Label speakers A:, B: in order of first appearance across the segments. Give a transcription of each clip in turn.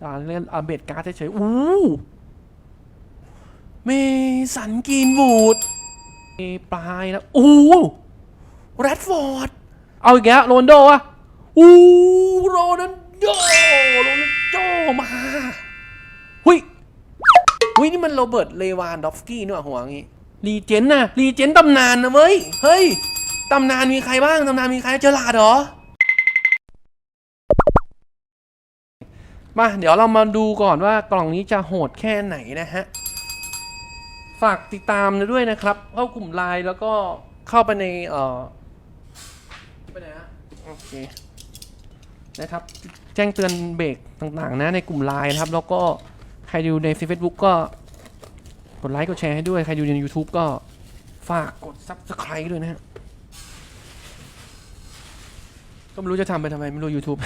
A: จานเล่นอัปเดการ์ดเฉยๆอู้เมสันกีนวูดเอปลายนะอู้แรดฟอร์ด เอาอีกแล้วโรนโดอะอู้โรนัลโดโรนัลโดมาหุยหุยนี่มันโรเบิร์ต เลวานดอฟสกี้นี่หว่าหัวงี้รีเจนน่ะรีเจนตำนานนะเว้ย เฮ้ย ตำนานมีใครบ้าง ตำนานมีใครเจอหลาดเหรอ มาเดี๋ยวเรามาดูก่อนว่ากล่องนี้จะโหดแค่ไหนนะฮะ ฝากติดตามด้วยนะครับ เข้ากลุ่มไลน์แล้วก็เข้าไปในเอ่อไปไหนฮะโอเคนะครับ แจ้งเตือนเบรกต่างๆ นะในกลุ่มไลน์นะครับ แล้วก็ใครดูใน Facebook ก็กดไลค์กดแชร์ให้ด้วย ใครดูใน YouTube ก็ฝากกด Subscribe ด้วยนะฮะก็ไม่รู้จะทำไปทำไมไม่รู้ YouTube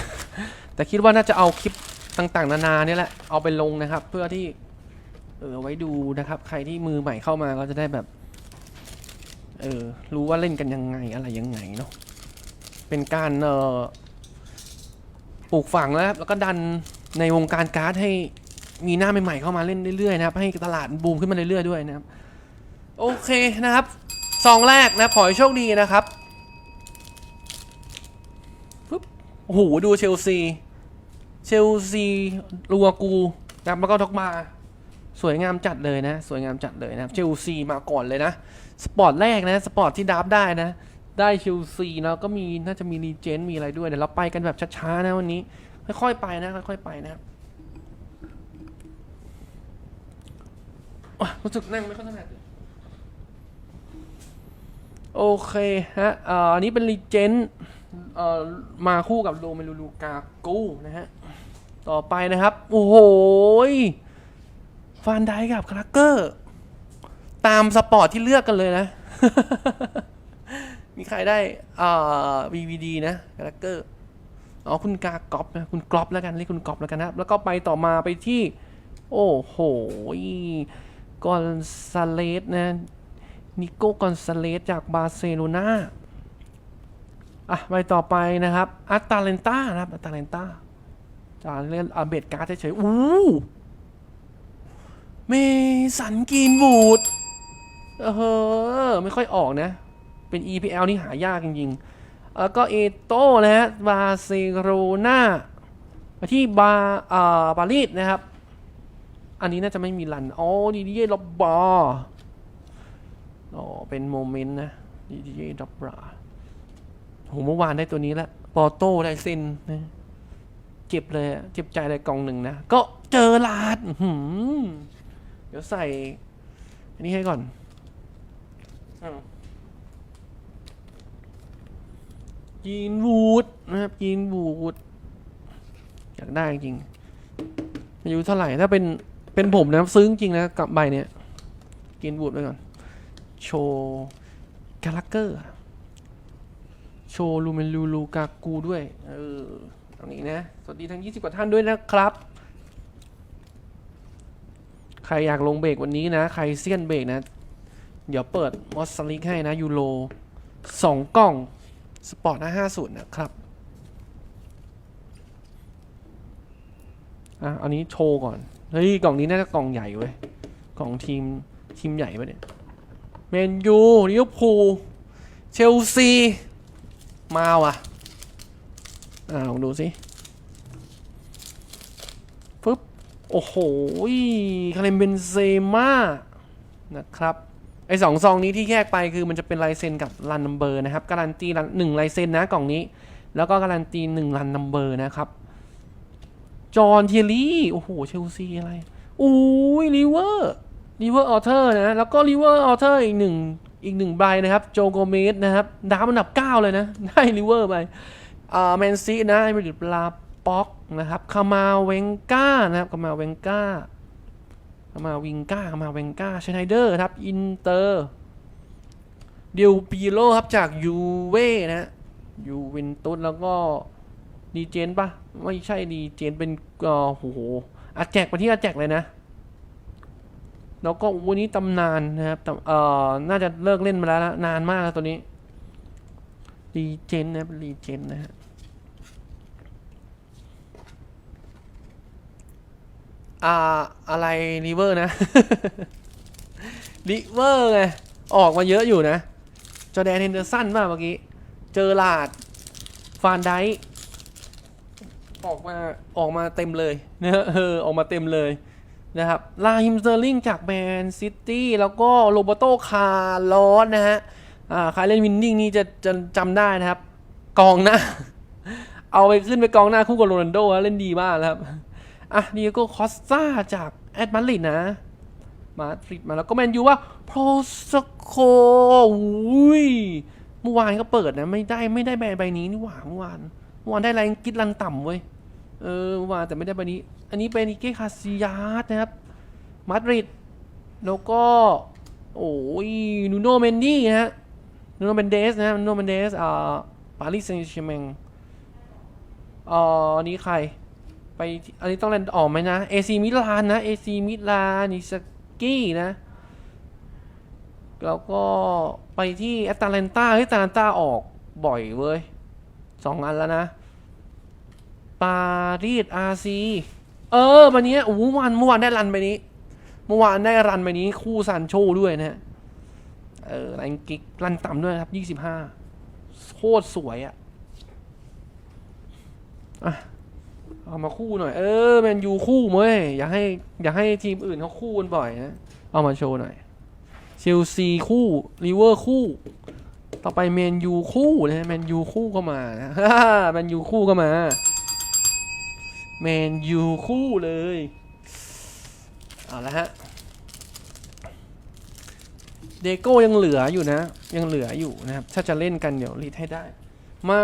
A: แต่คิดว่าน่าจะเอาคลิป ต่างๆ นานาเนี่ยแหละเอาไปลงนะครับ เพื่อที่เออไว้ดูนะครับ ใครที่มือใหม่เข้ามาก็จะได้แบบเออรู้ว่าเล่นกันยังไงอะไรยังไงเนาะเป็นการเออปลูกฝังแล้วแล้วก็ดันในวงการการ์ดให้มีหน้าใหม่ๆเข้ามาเล่นเรื่อยๆนะครับ ให้ตลาดบูมขึ้นมาเรื่อยๆด้วยนะครับ โอเคนะครับซองแรกนะขอให้โชคดีนะครับปึ๊บโอ้โหดูเชลซี ชลซีลูอากูนะครับแล้วก็ท็อกมา สวยงามจัดเลยนะ สวยงามจัดเลยนะครับเชลซีมาก่อนเลยนะ สปอร์ตแรกนะ สปอร์ตที่ดับได้นะ ได้เชลซีแล้วก็มีน่าจะมีรีเจนมีอะไรด้วย เดี๋ยวเราไปกันแบบช้าๆนะวันนี้ ค่อยๆไปนะ ค่อยๆไปนะครับรู้สึกนั่งไม่ค่อยถนัดเลยโอเคฮะอ่ออันนี้เป็นรีเจนเอ่อมาคู่กับโรเมลูลูกากูนะฮะ ต่อไปนะครับ โอ้โหฟานไดกับคลักเกอร์ ตามสปอร์ตที่เลือกกันเลยนะ มีใครได้อ่า VVD นะคาแรคเตอร์อ๋อคุณกากรอบนะคุณกรอบแล้วกันเรียกคุณกรอบแล้วกันนะครับ แล้วก็ไปต่อมาไปที่ โอ้โหกอนซาเลสนะนิโก้กอนซาเลสจากบาร์เซโลนาอะไปต่อไปนะครับอัตตาเลนต้านะครับอัตตาเลนต้า จะเล่นอัปเดการ์ดเฉยๆอู้เมสันกีนวูดเออไม่ค่อยออกนะ เป็น EPL นี่หายากจริงๆ แล้วก็เอโต้นะฮะบาร์เซโลนามาที่บาอ่าปารีสนะครับ อันนี้น่าจะไม่มีรันอ๋อดีดีเย่ล็อบบาอ๋อเป็นโมเมนต์นะดีดีเย่ล็อบบาโหเมื่อวานได้ตัวนี้แล้วปอโต้ได้เซนนะ เจ็บเลยอะเจ็บใจเลยกล่องหนึ่งนะ ก็เจอลาดหือเดี๋ยวใส่ อันนี้ให้ก่อนยีนวูดนะครับยีนวูดอยากได้จริงอายุเท่าไหร่ถ้าเป็นเป็นผมนะซื้อจริงนะกับใบเนี้ยยีนวูดไปก่อน โชว์กาลักเกอร์ โชว์ลูเมนลูลูกากูด้วย เออ ตรงนี้นะ สวัสดีทั้ง 20 กว่าท่านด้วยนะครับ ใครอยากลงเบรกวันนี้นะ ใครเซียนเบรกนะ เดี๋ยวเปิดมอสลิกให้นะ ยูโรสองกล่อง สปอร์ตหน้าห้าศูนย์นะครับอะอันนี้โชว์ก่อน เฮ้ย กล่องนี้น่าจะกล่องใหญ่เว้ย กล่องทีม ทีมใหญ่ปะเนี่ยเมนยูลิเวอร์พูลเชลซี มาว่ะ อ่าลองดูสิปึ๊บ โอ้โหคาเลมเบนเซม่านะครับ ไอสองซองนี้ที่แยกไปคือมันจะเป็นลายเซ็นกับรันนัมเบอร์นะครับ การันตีหนึ่งลายเซ็นนะกล่องนี้ แล้วก็การันตีหนึ่งรันนัมเบอร์นะครับ จอห์นเทียรี่ โอ้โห เชลซีอะไรอุ้ยลิเวอร์ลิเวอร์ออเทอร์นะ แล้วก็ลิเวอร์ออเทอร์อีกหนึ่งอีกหนึ่งใบนะครับ โจโกเมสนะครับ ดาวอันดับ 9 เลยนะ ได้ลิเวอร์ไป แมนซีนะไอเมริดลาป็อกนะครับคามาเวงก้านะครับคามาเวงก้าคามาวิงก้าคามาเวงก้าชไนเดอร์ครับ อินเตอร์เดียวปีโลครับจากยูเว่นะยูเวนตุสแล้วก็ดีเจนปะไม่ใช่ดีเจนเป็นเอ่อโหอาแจกไปที่อาแจกเลยนะ แล้วก็วันนี้ตำนานนะครับตำเอ่อน่าจะเลิกเล่นมาแล้วนะนานมากแล้วตัวนี้รีเจนนะเป็นรีเจนนะฮะ อ่าอะไรริเวอร์นะริเวอร์ไงออกมาเยอะอยู่นะ จอแดนเฮนเดอร์สันป่ะเมื่อกี้ เจอลาด ฟานไดค์ออกมาออกมาเต็มเลยนะฮะเออออกมาเต็มเลยนะครับ ลาฮิมเซอร์ลิงจากแมนซิตี้แล้วก็โรเบโตคาร์ลอสนะฮะอ่าใครเลนวินนิ่งนี่จะจะจำได้นะครับ กองหน้า เอาไปขึ้นไปกองหน้าคู่กับโรนัลโดนะเล่นดีมากนะครับ อะดีโก้คอสตาจากแอดมาริดนะ มาดริดมาแล้วก็แมนยูว่าโพสโคอุ้ยเมื่อวานก็เปิดนะ ไม่ได้ไม่ได้ใบใบนี้นี่หว่าเมื่อวานเมื่อวานได้แรงกิดรันต่ำเว้ยเออเมื่อวานแต่ไม่ได้ใบนี้ อันนี้เป็นอิเกคาซิยาสนะครับมาดริดแล้วก็โอ้ยนูโนเมนดี้นะฮะนูโนเมนเดสนะฮะนูโนเมนเดสอ่าปารีสแซงต์แชร์แมงอ่านนี้ใคร ไปอันนี้ต้องเล่นออกไหมนะเอซีมิลานนะเอซีมิลานนิสกี้นะ แล้วก็ไปที่แอตแลนตาเฮ้ยแอตแลนตาออกบ่อยเว้ยสองอันแล้วนะ ปารีสอาซีเออ วันนี้โอ้โหมื่วานเมื่อวานได้รันไปนี้ เมื่อวานได้รันไปนี้ คู่ซานโชด้วยนะฮะเออรันกิกรันต่ำด้วยครับยี่สิบห้าโคตรสวยอะอะ เอามาคู่หน่อย เออแมนยูคู่เว้ยอย่าให้อย่าให้ทีมอื่นเขาคู่กันบ่อยนะ เอามาโชว์หน่อยเชลซีคู่ลิเวอร์คู่ ต่อไปแมนยูคู่นะแมนยูคู่ก็มานะแมนยูคู่ก็มาแมนยูคู่เลยเอาละฮะเดโก้ยังเหลืออยู่นะ ยังเหลืออยู่นะครับ ถ้าจะเล่นกันเดี๋ยวรีดให้ได้ มา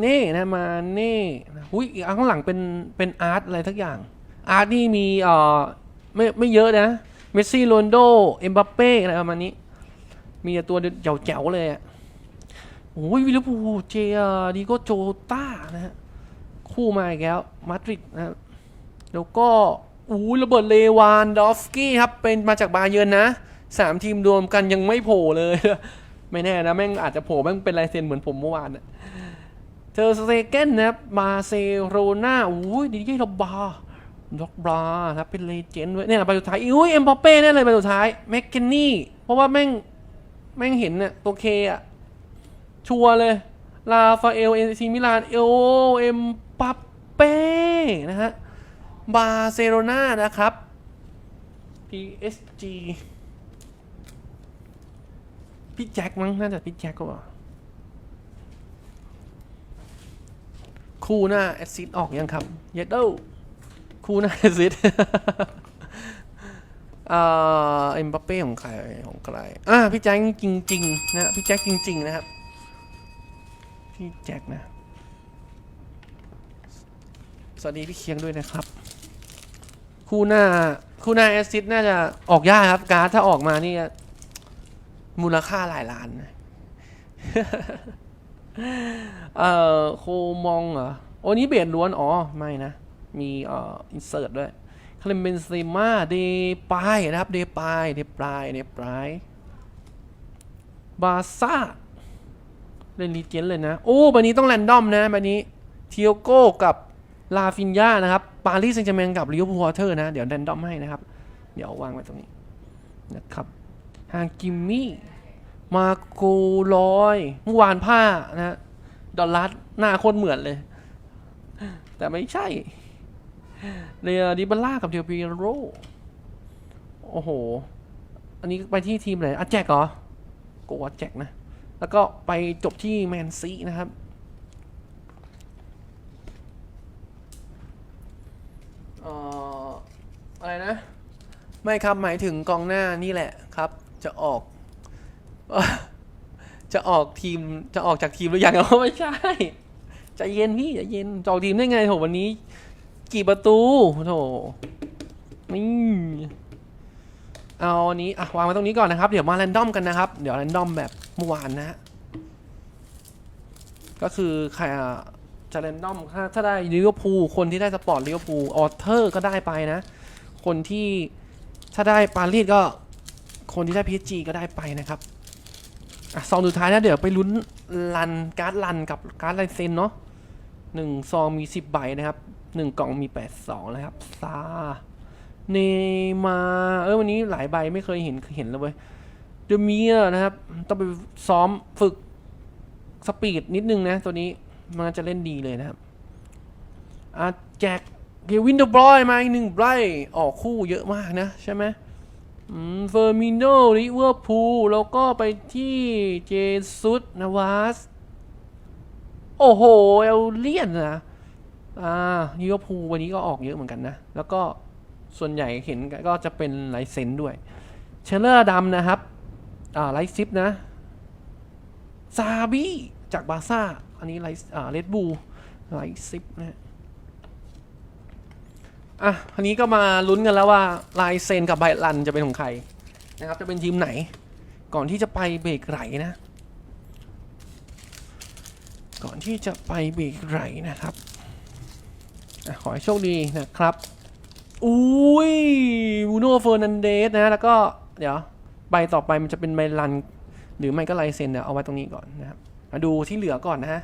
A: เน่นะมาเน่นะอุ้ยอีกอันข้างหลังเป็นเป็นอาร์ตอะไรทักอย่าง อาร์ตนี่มีเอ่อไม่ไม่เยอะนะ เมสซี่โรนโด เอ็มบัปเป้อะไรประมาณนี้ มีแต่ตัวเจ๋วๆเลยอะโอ้ยวิลเลพูเจอดีโกโจต้านะฮะ คู่มาอีกแล้ว มาดริดนะแล้วก็อู้ระเบิดเลวานดอฟสกี้ครับ เป็นมาจากบาเยิร์นนะสามทีมรวมกันยังไม่โผล่เลย ไม่แน่นะแม่งอาจจะโผล่แม่งเป็นลายเซ็นเหมือนผมเมื่อวานอะเทอสเตเกนนะครับมาเซโรนาอุ้ยดีเจลบาด็อกบรานะครับเป็นเลเจนด์ด้วยเนี่ยใบสุดท้ายอุ้ยเอ็มบัปเป้แน่เลยใบสุดท้ายแมคเคนนี่เพราะว่าแม่งแม่งเห็นเนี่ยตัวเคอะชัวร์เลยลาฟาเอลเอซีมิลานเอโอเอ็มบัปเป้นะฮะบาร์เซโลนานะครับ PSG พี่แจ็คมั้งน่าจะพี่แจ็คก็ว่าคู่หน้าแอซิดออกยังครับ เยดโดคู่หน้าแอซิดอ่าเอ็มบัปเป้ของใครของใครอ่าพี่แจ็คจริงๆนะพี่แจ็คจริง ๆ นะครับ พี่แจ็คนะ สวัสดีพี่เคียงด้วยนะครับ คู่หน้าคู่หน้าแอซิดน่าจะออกยากครับ การ์ดถ้าออกมานี่ มูลค่าหลายล้านนะเอ่อโคมองเหรอ โอ้นี้เบียดล้วน อ๋อ ไม่นะ มีเอ่ออินเสิร์ตด้วยคาเลมเบนเซมาเดปายนะครับเดปายเดปายเดปายบาซ่าเล่นลีเจนเลยนะ โอ้บันนี้ต้องแรนดอมนะบันนี้เทียโก้กับลาฟินยานะครับ ปารีสแซงต์แชร์แมงกับลิเวอร์พูลวอเตอร์นะ เดี๋ยวแรนดอมให้นะครับ เดี๋ยววางไว้ตรงนี้นะครับ ฮากิมมี่มาโกลอยเมื่อวานผ้านะดอลลัสหน้าโคนเหมือนเลย แต่ไม่ใช่เรียดิบัลล่ากับเดียปีโรโอ้โห อันนี้ไปที่ทีมไหนอะแจ็คเหรอโกวแจ็คนะ แล้วก็ไปจบที่แมนซีนะครับเอ่ออะไรนะ ไม่ครับหมายถึงกองหน้านี่แหละ จะออก จะออกทีมจะออกจากทีมหรือยังอ๋อไม่ใช่ใจเย็นพี่ใจเย็นจะออกทีมได้ไงโถวันนี้ กี่ประตูโถนี่เอาอันนี้อะวางไว้ตรงนี้ก่อนนะครับ เดี๋ยวมาแรนดอมกันนะครับ เดี๋ยวแรนดอมแบบเมื่อวานนะฮะก็คือใครจะแรนดอมถ้าถ้าได้ลิเวอร์พูลคนที่ได้สปอร์ตลิเวอร์พูลออเทอร์ก็ได้ไปนะ คนที่ถ้าได้ปารีสก็ คนที่ได้พีจีก็ได้ไปนะครับอะซองสุดท้ายนะเดี๋ยวไปลุ้นรันการ์ดรันกับการ์ดลายเซ็นเนาะหนึ่งซองมีสิบใบนะครับหนึ่งกล่องมีแปดสองนะครับซาเนมาเออวันนี้หลายใบไม่เคยเห็นเห็นเลยเว้ยเดเมียนะครับ ต้องไปซ้อมฝึกสปีดนิดนึงนะ ตัวนี้มันจะเล่นดีเลยนะครับอะแจกเกวินเดอบรอยมาอีกหนึ่งไบรออกคู่เยอะมากนะ ใช่ไหม เฟอร์มิโนลิเวอร์พูลแล้วก็ไปที่เจซุสนาวาส โอ้โห เอลเลียนนะ อ่าลิเวอร์พูลวันนี้ก็ออกเยอะเหมือนกันนะ แล้วก็ส่วนใหญ่เห็นก็จะเป็นไลเซนด้วย เชลเลอร์ดำนะครับ อ่าไลซิปนะซาบีจากบาซ่า อันนี้ไลอ่าเลดบูไลซิปนะ อะอันนี้ก็มาลุ้นกันแล้วว่าลายเซนกับไบรันจะเป็นของใครนะครับ จะเป็นทีมไหน ก่อนที่จะไปเบรกไหลนะ ก่อนที่จะไปเบรกไหลนะครับอขอให้โชคดีนะครับ อุ้ยบูโน่เฟอร์นันเดสนะ แล้วก็เดี๋ยวใบต่อไปมันจะเป็นใบรัน หรือไม่ก็ลายเซนเดี๋ยวเอาไว้ตรงนี้ก่อนนะครับมาดูที่เหลือก่อนนะฮะ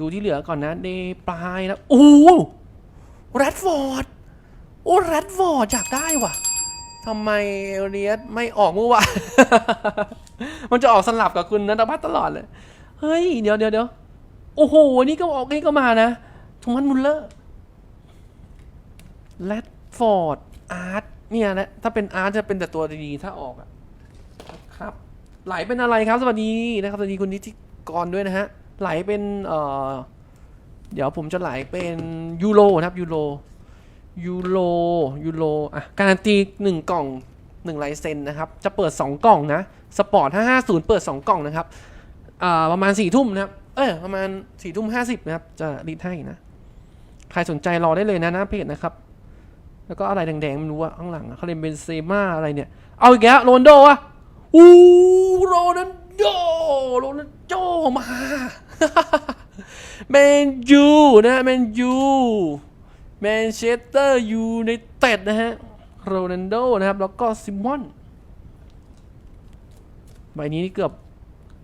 A: ดูที่เหลือก่อนนะ เดปลายแล้วโอ้แรดฟอร์ด โอ้แรดฟอร์ดอยากได้ว่ะทำไมเอเลียสไม่ออกเมื่อวาน มันจะออกสลับกับคุณนัทพัฒน์ตลอดเลย เฮ้ย เดี๋ยวเดี๋ยวเดี๋ยวโอ้โห นี่ก็ออกนี่ก็มานะทมันมุลเลอร์แรดฟอร์ด อาร์ต เนี่ยแหละถ้าเป็นอาร์ตจะเป็นแต่ตัวดีๆ ถ้าออกอะครับ ไหลเป็นอะไรครับ สวัสดีนะครับ สวัสดีคุณนิติกรด้วยนะฮะ ไหลเป็น เอ่อ เดี๋ยวผมจะไหลเป็นยูโรครับยูโร ยูโรยูโรอะการันตีหนึ่งกล่องหนึ่งลายเซ็นนะครับ จะเปิดสองกล่องนะสปอร์ตห้าห้าศูนย์เปิดสองกล่องนะครับอ่าประมาณสี่ทุ่มนะครับ เออประมาณสี่ทุ่มห้าสิบนะครับ จะรีดให้นะ ใครสนใจรอได้เลยนะหน้าเพจนะครับ แล้วก็อะไรแดงๆไม่รู้ว่าข้างหลังเขาเรียนเบนเซม่าอะไรเนี่ย เอาอีกแล้วโรนโดอะอู้โรนัลโดโรนัลโดมาแมนยูนะแมนยู แมนเชสเตอร์ยูไนเต็ดนะฮะโรนัลโดนะครับ แล้วก็ซิมอนใบนี้นี่เกือบ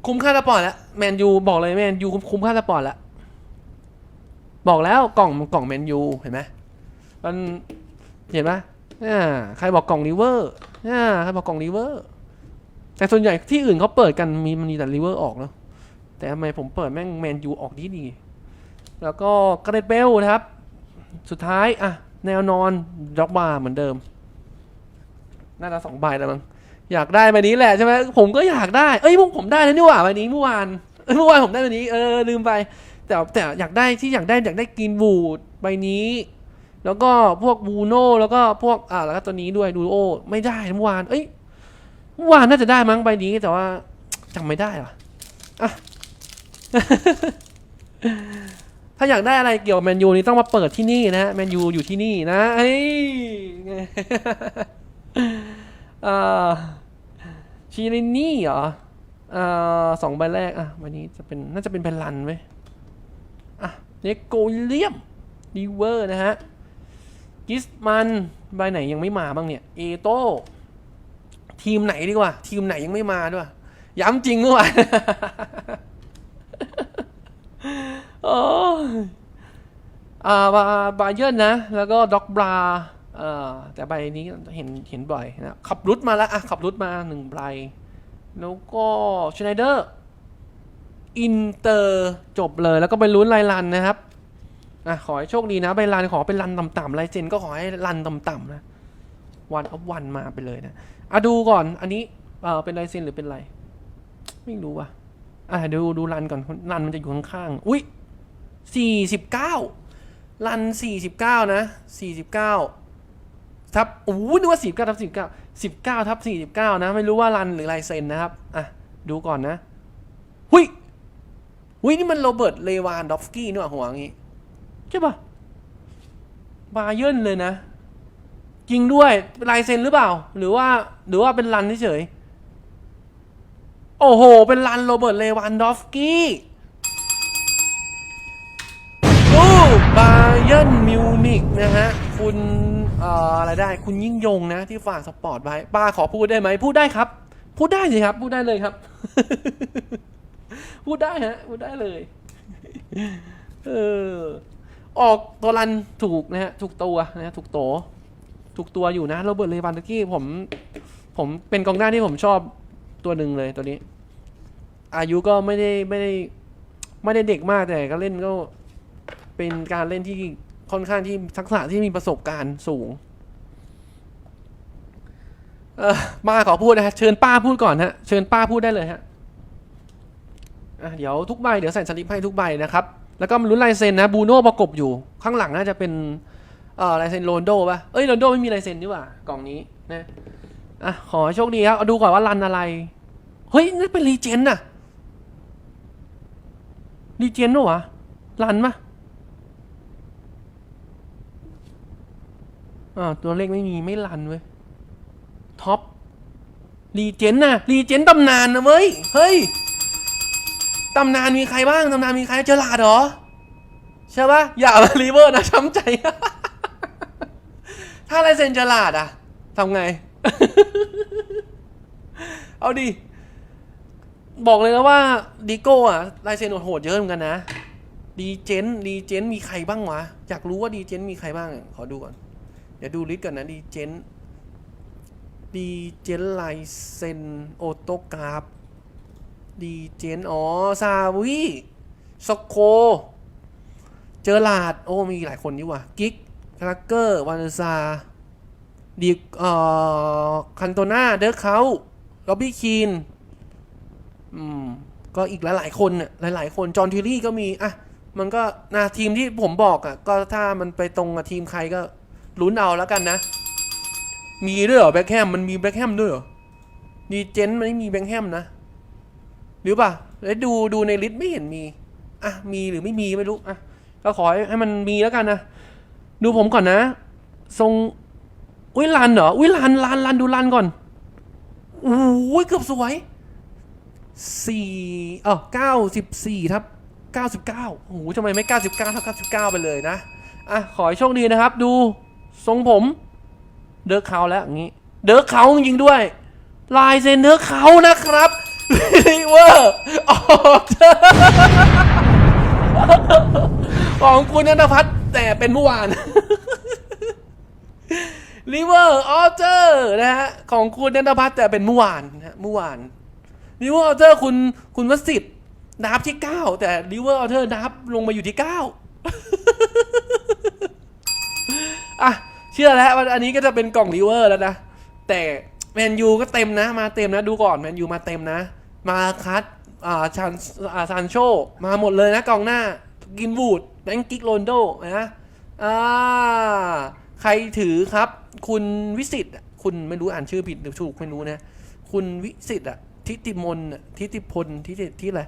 A: คุ้มค่าสปอร์ตแล้วแมนยูบอกเลยแมนยูคุ้มค่าสปอร์ตแล้วบอกแล้วกล่องกล่องแมนยูเห็นไหมมันเห็นไหมอ่าใครบอกกล่องลิเวอร์อ่าใครบอกกล่องลิเวอร์ แต่ส่วนใหญ่ที่อื่นเขาเปิดกันมีมันมีแต่ลิเวอร์ออกเนาะแต่ทำไมผมเปิดแม่งแมนยูออกดีดีแล้วก็กระเด็ดเบลนะครับ สุดท้ายอะแนวนอนด็อกบาร์เหมือนเดิม น่าจะสองใบแล้วมั้งอยากได้ใบนี้แหละใช่ไหมผมก็อยากได้ เอ้ยพวกผมได้แล้วนี่หว่าใบนี้เมื่อวานเมื่อวานผมได้ใบนี้เออลืมไป แต่แต่อยากได้ที่อยากได้อยากได้กรีนบูดใบนี้ แล้วก็พวกบูโน่แล้วก็พวกอ่าแล้วก็ตัวนี้ด้วยดูโอไม่ได้เมื่อวาน เอ้ยเมื่อวานน่าจะได้มั้งใบนี้แต่ว่าจำไม่ได้ว่ะอะ ถ้าอยากได้อะไรเกี่ยวกับแมนยูนี่ต้องมาเปิดที่นี่นะแมนยูอยู่ที่นี่นะเอ้ยอ่าชิลินี่เหรออ่าสองใบแรกอะใบนี้จะเป็นน่าจะเป็นแผ่นลันไว้อะเนโกเลียมดีเวอร์นะฮะกิสมันใบไหนยังไม่มาบ้างเนี่ย เอโต้ทีมไหนดีกว่า ทีมไหนยังไม่มาด้วย ย้ำจริงด้วยโอ้ย อ่าบาบาเยอร์นนะ แล้วก็ด็อกบราแต่ใบนี้เห็นเห็นบ่อยนะขับรุดมาแล้วอะขับรุดมาหนึ่งใบแล้วก็ชไนเดอร์อินเตอร์จบเลยแล้วก็ไปลุ้นลายลันนะครับอะขอให้โชคดีนะใบลันขอเป็นลันต่ำๆลายเซนก็ขอให้ลันต่ำๆนะวันออฟวันมาไปเลยนะอะดูก่อนอันนี้เออเป็นลายเซ็นหรือเป็นอะไรไม่รู้ว่ะอะดูดูรันก่อนรันมันจะอยู่ข้างๆอุ้ย สี่สิบเก้ารันสี่สิบเก้านะสี่สิบเก้าทับโอ้นึกว่าสิบเก้าทับสิบเก้าสิบเก้าทับสี่สิบเก้านะ ไม่รู้ว่ารันหรือลายเซ็นนะครับ อะ ดูก่อนนะ หุยหุยนี่มันโรเบิร์ต เลวานดอฟสกี้นี่หว่าหัวงี้ ใช่ปะบาเยิร์นเลยนะจริงด้วยลายเซ็นหรือเปล่า หรือว่าหรือว่าเป็นรันเฉยๆโอ้โห เป็นรันโรเบิร์ตเลวันดอฟสกี้โอ้บา เยิร์นมิวนิกนะฮะ คุณเอ่ออะไรได้คุณยิ่งยงนะ ที่ฝากสปอร์ตไว้ป้าขอพูดได้ไหมพูดได้ครับ พูดได้สิครับ พูดได้เลยครับ พูดได้ฮะ พูดได้เลยเออออกตัวรันถูกนะฮะถูกตัวนะฮะถูกโตถูกตัวอยู่นะโรเบิร์ตเลวานดกี้ผม ผมเป็นกองหน้าที่ผมชอบตัวหนึ่งเลยตัวนี้ อายุก็ไม่ได้ไม่ได้ ไม่ได้เด็กมากแต่ก็เล่นก็ เป็นการเล่นที่ค่อนข้างที่ทักษะที่มีประสบการณ์สูงเออมาขอพูดนะฮะเชิญป้าพูดก่อนฮะเชิญป้าพูดได้เลยฮะอะเดี๋ยวทุกใบเดี๋ยวใส่สลิปให้ทุกใบนะครับ แล้วก็มาลุ้นลายเซ็นนะบูโน่ประกบอยู่ข้างหลังน่าจะเป็นเอ่อลายเซ็นโรนโดป่ะเอ้ยโรนโดไม่มีลายเซ็นนี่หว่ากล่องนี้นะอะขอโชคดีครับเอาดูก่อนว่ารันอะไร เฮ้ยนี่เป็นรีเจนน่ะรีเจนเหรอวะรันปะ อ่าตัวเลขไม่มีไม่รันเว้ย ท็อปรีเจนน่ะรีเจนตำนานนะเว้ย เฮ้ย ตำนานมีใครบ้าง ตำนานมีใครเจอหลาดเหรอ ใช่ปะอย่ามารีเวอร์นะช้ำใจ ถ้าลายเซนเจอหลาดอะทำไง เอาดิ บอกเลยนะว่าดิโก้อะลายเซนโหดเยอะเหมือนกันนะดีเจนดีเจนมีใครบ้างวะ อยากรู้ว่าดีเจนมีใครบ้าง ขอดูก่อน เดี๋ยวดูลิสต์ก่อนนะดีเจนดีเจนไลเซนโอโตกราฟดีเจนอ๋อซาวิสโค เจอลาด โอ้ มีหลายคนนี่ว่ะกิกคาร์เกอร์วานซาดีเอ่อคันโตนาเดอร์เขาล็อบบี้คีนอืม ก็อีกหลายๆคนน่ะหลายๆคน จอห์นทีรี่ก็มี อะ มันก็นะทีมที่ผมบอกอะ ก็ถ้ามันไปตรงกับทีมใครก็ ลุ้นเอาแล้วกันนะ มีด้วยเหรอแบ็คแฮมมันมีแบ็คแฮมด้วยเหรอดีเจนมันไม่มีแบ็คแฮมนะ หรือป่ะแล้วดูดูในลิสต์ไม่เห็นมี อะ มีหรือไม่มีไม่รู้ อะ ก็ขอให้ให้มันมีแล้วกันนะ ดูผมก่อนนะ ทรง อุ้ยลันเหรอ อุ้ยลันลันลันดูลันก่อนโอ้ยเกือบสวยสี่เออเก้าสิบสี่ทับเก้าสิบเก้าโอ้โหทำไมไม่เก้าสิบเก้าเท่าเก้าสิบเก้าไปเลยนะ อะ ขอให้โชคดีนะครับ ดู ทรงผม เดิร์กเขาแล้วอย่างนี้ เดิร์กเขาจริงด้วย ลายเซ็นเดิร์กเขานะครับริเวอร์ออกของคุณนันทพัฒน์แต่เป็นเมื่อวานริเวอร์ออเจอร์นะฮะของคุณนันทพัฒน์แต่เป็นเมื่อวานนะฮะเมื่อวานริเวอร์ออเจอร์คุณคุณวสิทธิ์นับที่ 9 แต่ริเวอร์ออเจอร์นับลงมาอยู่ที่ 9 ชื่อแล้วว่าอันนี้ก็จะเป็นกล่องริเวอร์แล้วนะ แต่แมนยูก็เต็มนะ มาเต็มนะดูก่อนแมนยูมาเต็มนะ มาคัดอ่าชันอ่าซานโชมาหมดเลยนะกองหน้ากินบูดแบงกิกโรนโดนะอ่าใครถือครับ คุณวิสิตอะคุณไม่รู้อ่านชื่อผิดหรือถูกไม่รู้นะ คุณวิสิตอะทิติมนต์อะทิติพลทิติที่อะไร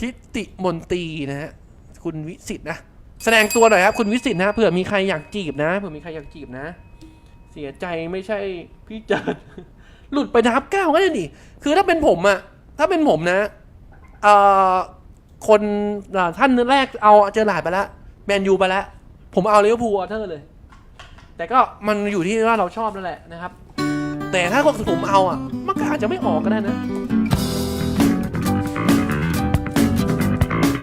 A: ทิติมนตีนะฮะคุณวิสิตนะ แสดงตัวหน่อยครับคุณวิสิตนะเผื่อมีใครอยากจีบนะเผื่อมีใครอยากจีบนะ เสียใจไม่ใช่พี่เจิด หลุดไปนับเก้าก็ได้นี่คือถ้าเป็นผมอะถ้าเป็นผมนะเอ่อคนอ่าท่านแรกเอาเจอหลาดไปแล้วแมนยูไปแล้วผมเอาเลเวอร์พูลวอเทอร์เลย แต่ก็มันอยู่ที่ว่าเราชอบนั่นแหละนะครับ แต่ถ้าผมเอาอะมันก็อาจจะไม่ออกก็ได้นะ